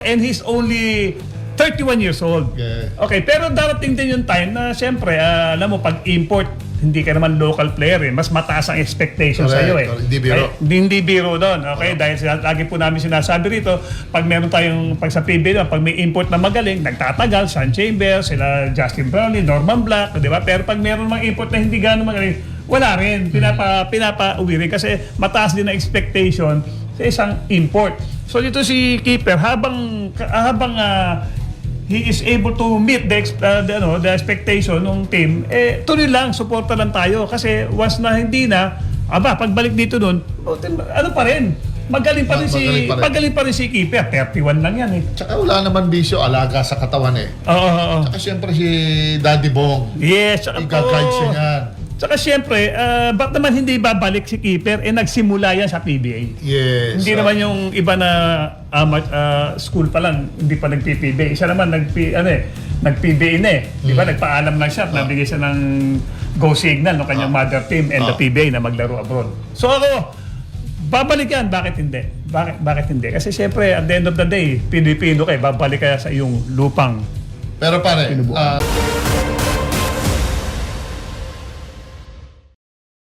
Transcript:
and he's only 31 years old. Okay. Okay, pero darating din yung time na siyempre, ah, alam mo, pag import, hindi ka naman local player eh. Mas mataas ang expectation sa Correct, iyo eh. correct. Hindi biro. Ay, hindi, hindi biro doon. Okay, dahil sila- lagi po namin sinasabi rito, pag meron tayong, pag sa PBA, pag may import na magaling, nagtatagal, Sean Chambers, sila Justin Brownlee, Norman Black, di ba? Pero pag meron mga import na hindi gano'ng magaling, wala rin. Pinapa, pinapa-uwi rin kasi mataas din ang expectation sa isang import. So dito si Keeper, habang, habang ah, he is able to meet the, uh, the, ano, the expectation ng team, eh, tuloy lang, suporta lang tayo. Kasi once na hindi na, aba, pagbalik dito nun, ano pa rin, magaling pa rin si, Magaling pa rin. magaling pa rin si Keeper. 31 lang yan eh. Tsaka wala naman bisyo, alaga sa katawan eh. Oo, oo, oo. Tsaka siyempre si Daddy Bong, Yes, tsaka po. i-guide siya yan. Tsaka siyempre, uh, ba't naman hindi babalik si Keeper? Eh, nagsimula yan sa PBA. Yes. Hindi ah. naman yung iba na ama- ah, school pa lang, hindi pa nag-PBA. Siya naman nag ano eh, nag-PBA na eh. Di ba? Nagpaalam lang siya, at nabigay siya ng go signal ng kanyang mother team and the Ah. PBA na maglaro abroad. So ako, babalik yan. Bakit hindi? Bakit, bakit hindi? Kasi siyempre, at the end of the day, Pilipino ka eh, babalik kaya sa iyong lupang Pero pare, Pinubuan. ah,